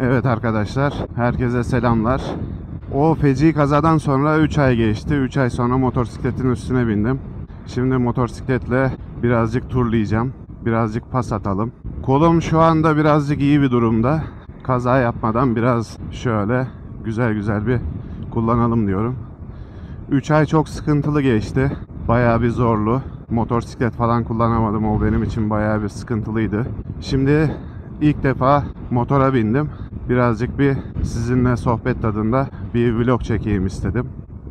Evet arkadaşlar, herkese selamlar. O feci kazadan sonra 3 ay geçti. 3 ay sonra motosikletin üstüne bindim. Şimdi motosikletle birazcık turlayacağım. Birazcık pas atalım. Kolum şu anda birazcık iyi bir durumda. Kaza yapmadan biraz şöyle güzel güzel bir kullanalım diyorum. 3 ay çok sıkıntılı geçti. Bayağı bir zorlu. Motosiklet falan kullanamadım. O benim için bayağı bir sıkıntılıydı. Şimdi ilk defa motora bindim. Birazcık bir sizinle sohbet tadında bir vlog çekeyim istedim.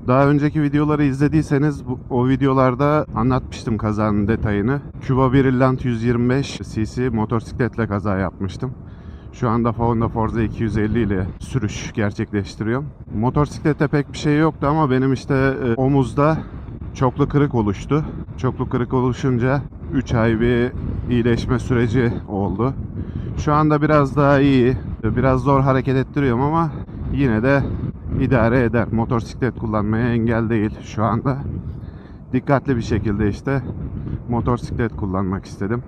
Daha önceki videoları izlediyseniz bu, o videolarda anlatmıştım kazanın detayını. Cuba Brillant 125 cc motosikletle kaza yapmıştım. Şu anda Honda Forza 250 ile sürüş gerçekleştiriyorum. Motosiklette pek bir şey yoktu ama benim işte e, omuzda çoklu kırık oluştu. Çoklu kırık oluşunca 3 ay bir iyileşme süreci oldu. Şu anda biraz daha iyi. Biraz zor hareket ettiriyorum ama yine de idare eder. Motosiklet kullanmaya engel değil şu anda. Dikkatli bir şekilde işte motosiklet kullanmak istedim.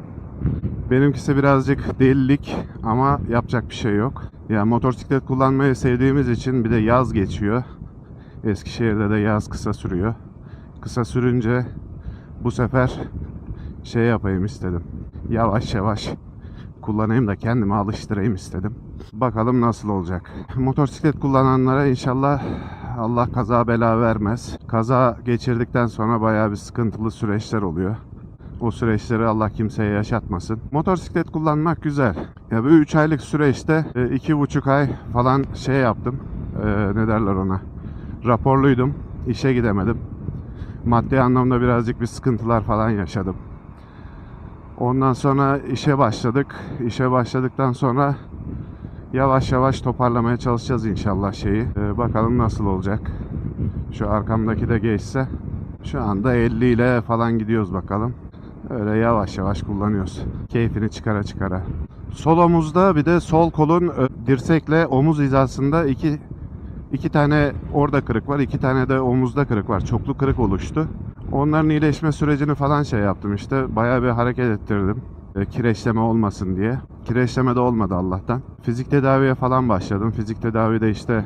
Benimkisi birazcık delilik ama yapacak bir şey yok. Ya motosiklet kullanmayı sevdiğimiz için bir de yaz geçiyor. Eskişehir'de de yaz kısa sürüyor. Kısa sürünce bu sefer şey yapayım istedim. Yavaş yavaş kullanayım da kendimi alıştırayım istedim. Bakalım nasıl olacak. Motosiklet kullananlara inşallah Allah kaza bela vermez. Kaza geçirdikten sonra bayağı bir sıkıntılı süreçler oluyor. O süreçleri Allah kimseye yaşatmasın. Motosiklet kullanmak güzel. Ya bu 3 aylık süreçte 2,5 ay falan şey yaptım. E, ne derler ona? Raporluydum. İşe gidemedim. Maddi anlamda birazcık bir sıkıntılar falan yaşadım. Ondan sonra işe başladık. İşe başladıktan sonra yavaş yavaş toparlamaya çalışacağız inşallah şeyi. Ee, bakalım nasıl olacak. Şu arkamdaki de geçse. Şu anda 50 ile falan gidiyoruz bakalım. Öyle yavaş yavaş kullanıyoruz. Keyfini çıkara çıkara. Sol omuzda bir de sol kolun dirsekle omuz hizasında iki iki tane orada kırık var. iki tane de omuzda kırık var. Çoklu kırık oluştu. Onların iyileşme sürecini falan şey yaptım işte. Bayağı bir hareket ettirdim. E, kireçleme olmasın diye. Kireçleme de olmadı Allah'tan. Fizik tedaviye falan başladım. Fizik tedavide işte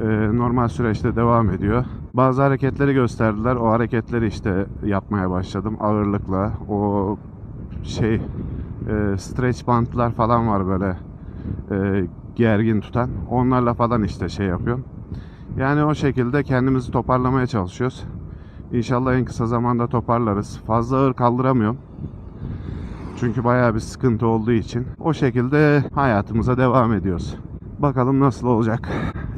e, normal süreçte devam ediyor. Bazı hareketleri gösterdiler. O hareketleri işte yapmaya başladım ağırlıkla. O şey e, stretch bantlar falan var böyle e, gergin tutan. Onlarla falan işte şey yapıyorum. Yani o şekilde kendimizi toparlamaya çalışıyoruz. İnşallah en kısa zamanda toparlarız. Fazla ağır kaldıramıyorum. Çünkü bayağı bir sıkıntı olduğu için. O şekilde hayatımıza devam ediyoruz. Bakalım nasıl olacak.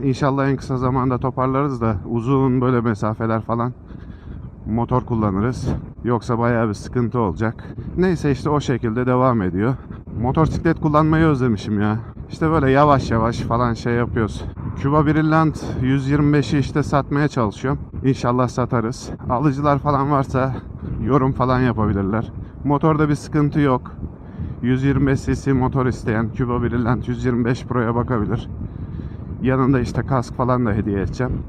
İnşallah en kısa zamanda toparlarız da uzun böyle mesafeler falan motor kullanırız. Yoksa bayağı bir sıkıntı olacak. Neyse işte o şekilde devam ediyor. Motosiklet kullanmayı özlemişim ya. İşte böyle yavaş yavaş falan şey yapıyoruz. Cuba Brillant 125'i işte satmaya çalışıyorum. İnşallah satarız. Alıcılar falan varsa yorum falan yapabilirler. Motorda bir sıkıntı yok. 125 cc motor isteyen Cuba Brillant 125 Pro'ya bakabilir. Yanında işte kask falan da hediye edeceğim.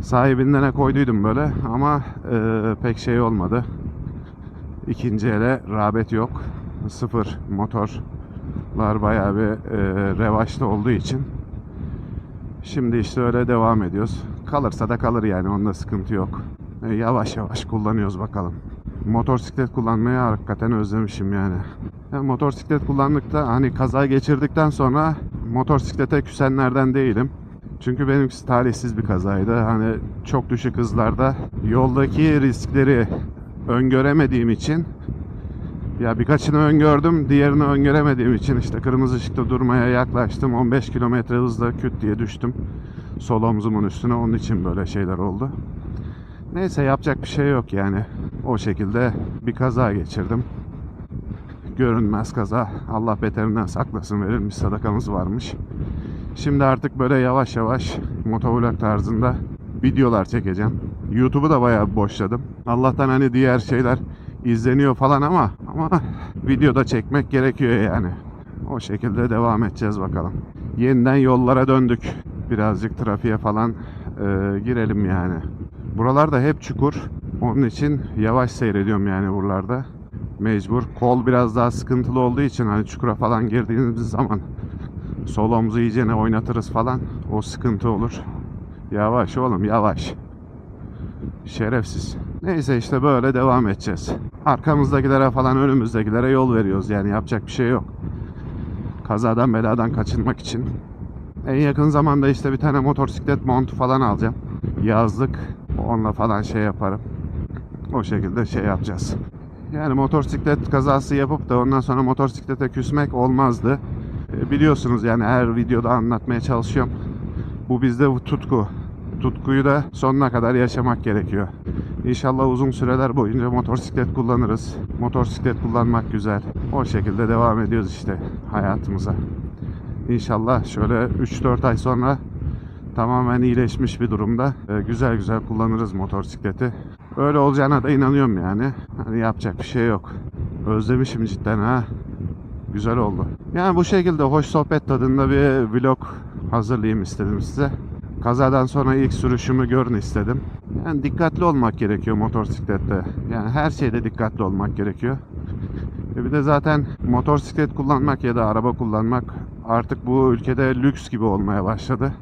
Sahibinden koyduydum böyle ama e, pek şey olmadı. İkinci ele rağbet yok. Sıfır motorlar bayağı bir e, revaçta olduğu için. Şimdi işte öyle devam ediyoruz. Kalırsa da kalır yani onda sıkıntı yok. E, yavaş yavaş kullanıyoruz bakalım. Motosiklet kullanmayı hakikaten özlemişim yani. Ya, motosiklet kullandıkta hani kaza geçirdikten sonra motosiklete küsenlerden değilim. Çünkü benimkisi talihsiz bir kazaydı. Hani çok düşük hızlarda yoldaki riskleri öngöremediğim için ya birkaçını öngördüm, diğerini öngöremediğim için işte kırmızı ışıkta durmaya yaklaştım. 15 kilometre hızla küt diye düştüm. Sol omzumun üstüne onun için böyle şeyler oldu. Neyse yapacak bir şey yok yani. O şekilde bir kaza geçirdim. Görünmez kaza. Allah beterinden saklasın verilmiş sadakamız varmış. Şimdi artık böyle yavaş yavaş motovlog tarzında videolar çekeceğim. YouTube'u da bayağı boşladım. Allah'tan hani diğer şeyler izleniyor falan ama ama videoda çekmek gerekiyor yani. O şekilde devam edeceğiz bakalım. Yeniden yollara döndük. Birazcık trafiğe falan e, girelim yani. Buralarda hep çukur. Onun için yavaş seyrediyorum yani buralarda. Mecbur. Kol biraz daha sıkıntılı olduğu için hani çukura falan girdiğimiz zaman Sol omzu iyicene oynatırız falan. O sıkıntı olur. Yavaş oğlum yavaş. Şerefsiz. Neyse işte böyle devam edeceğiz. Arkamızdakilere falan önümüzdekilere yol veriyoruz yani yapacak bir şey yok. Kazadan beladan kaçınmak için. En yakın zamanda işte bir tane motosiklet montu falan alacağım. Yazlık onunla falan şey yaparım. O şekilde şey yapacağız. Yani motosiklet kazası yapıp da ondan sonra motosiklete küsmek olmazdı. E, Biliyorsunuz yani her videoda anlatmaya çalışıyorum. Bu bizde tutku. Tutkuyu da sonuna kadar yaşamak gerekiyor. İnşallah uzun süreler boyunca motosiklet kullanırız. Motosiklet kullanmak güzel. O şekilde devam ediyoruz işte hayatımıza. İnşallah şöyle 3-4 ay sonra tamamen iyileşmiş bir durumda e, güzel güzel kullanırız motosikleti. Öyle olacağına da inanıyorum yani. Hani yapacak bir şey yok. Özlemişim cidden ha. Güzel oldu. Yani bu şekilde hoş sohbet tadında bir vlog hazırlayayım istedim size. Kazadan sonra ilk sürüşümü görün istedim. Yani dikkatli olmak gerekiyor motosiklette. Yani her şeyde dikkatli olmak gerekiyor. E bir de zaten motosiklet kullanmak ya da araba kullanmak artık bu ülkede lüks gibi olmaya başladı.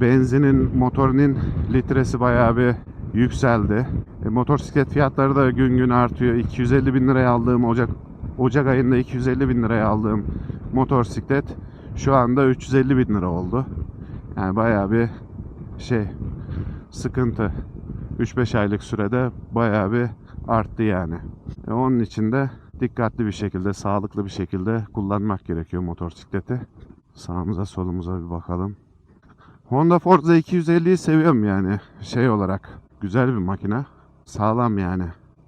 Benzinin, motorinin litresi bayağı bir yükseldi. E, motosiklet fiyatları da gün gün artıyor. 250 bin liraya aldığım Ocak Ocak ayında 250 bin liraya aldığım motosiklet şu anda 350 bin lira oldu. Yani bayağı bir şey sıkıntı. 3-5 aylık sürede bayağı bir arttı yani. E, onun için de dikkatli bir şekilde, sağlıklı bir şekilde kullanmak gerekiyor motosikleti. Sağımıza solumuza bir bakalım. Honda Forza 250'yi seviyorum yani şey olarak. Güzel bir makine. Sağlam yani.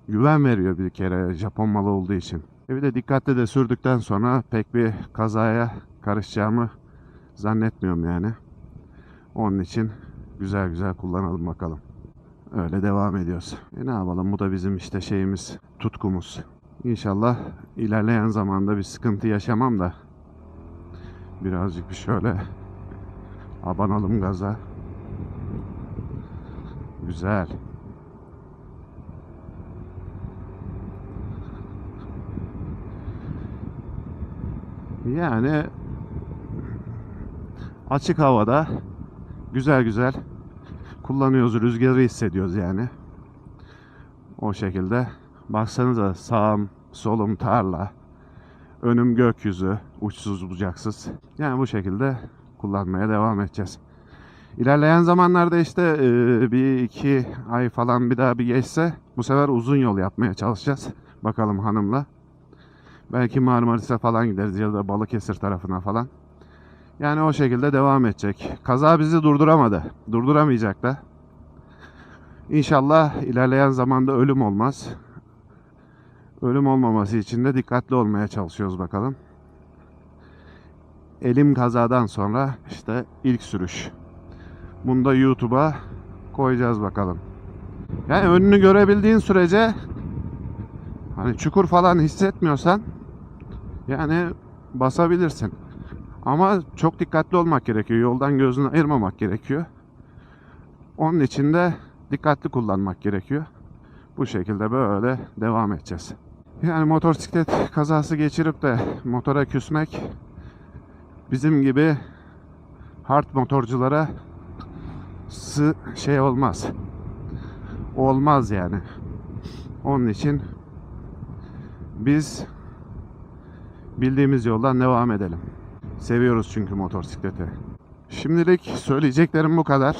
Güven veriyor bir kere Japon malı olduğu için. E bir de dikkatli de sürdükten sonra pek bir kazaya karışacağımı zannetmiyorum yani. Onun için güzel güzel kullanalım bakalım. Öyle devam ediyoruz. E ne yapalım bu da bizim işte şeyimiz, tutkumuz. İnşallah ilerleyen zamanda bir sıkıntı yaşamam da birazcık bir şöyle abanalım gaza. Güzel. Yani açık havada güzel güzel kullanıyoruz. Rüzgarı hissediyoruz yani. O şekilde. Baksanıza sağım, solum tarla. Önüm gökyüzü, uçsuz bucaksız. Yani bu şekilde kullanmaya devam edeceğiz. İlerleyen zamanlarda işte e, bir iki ay falan bir daha bir geçse bu sefer uzun yol yapmaya çalışacağız. Bakalım hanımla. Belki Marmaris'e falan gideriz ya da Balıkesir tarafına falan. Yani o şekilde devam edecek. Kaza bizi durduramadı. Durduramayacak da. İnşallah ilerleyen zamanda ölüm olmaz. Ölüm olmaması için de dikkatli olmaya çalışıyoruz bakalım. Elim kazadan sonra işte ilk sürüş. Bunu da YouTube'a koyacağız bakalım. Yani önünü görebildiğin sürece hani çukur falan hissetmiyorsan yani basabilirsin. Ama çok dikkatli olmak gerekiyor. Yoldan gözünü ayırmamak gerekiyor. Onun için de dikkatli kullanmak gerekiyor. Bu şekilde böyle devam edeceğiz. Yani motosiklet kazası geçirip de motora küsmek bizim gibi hard motorculara sı şey olmaz. Olmaz yani. Onun için biz bildiğimiz yoldan devam edelim. Seviyoruz çünkü motosikleti. Şimdilik söyleyeceklerim bu kadar.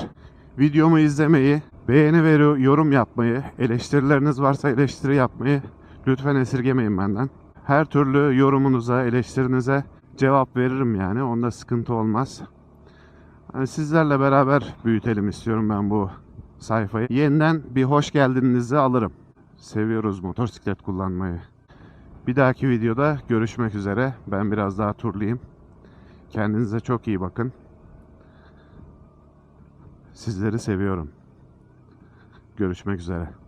Videomu izlemeyi, beğeni ve yorum yapmayı, eleştirileriniz varsa eleştiri yapmayı lütfen esirgemeyin benden. Her türlü yorumunuza, eleştirinize cevap veririm yani. Onda sıkıntı olmaz. Hani sizlerle beraber büyütelim istiyorum ben bu sayfayı. Yeniden bir hoş geldinizi alırım. Seviyoruz motosiklet kullanmayı. Bir dahaki videoda görüşmek üzere. Ben biraz daha turlayayım. Kendinize çok iyi bakın. Sizleri seviyorum. Görüşmek üzere.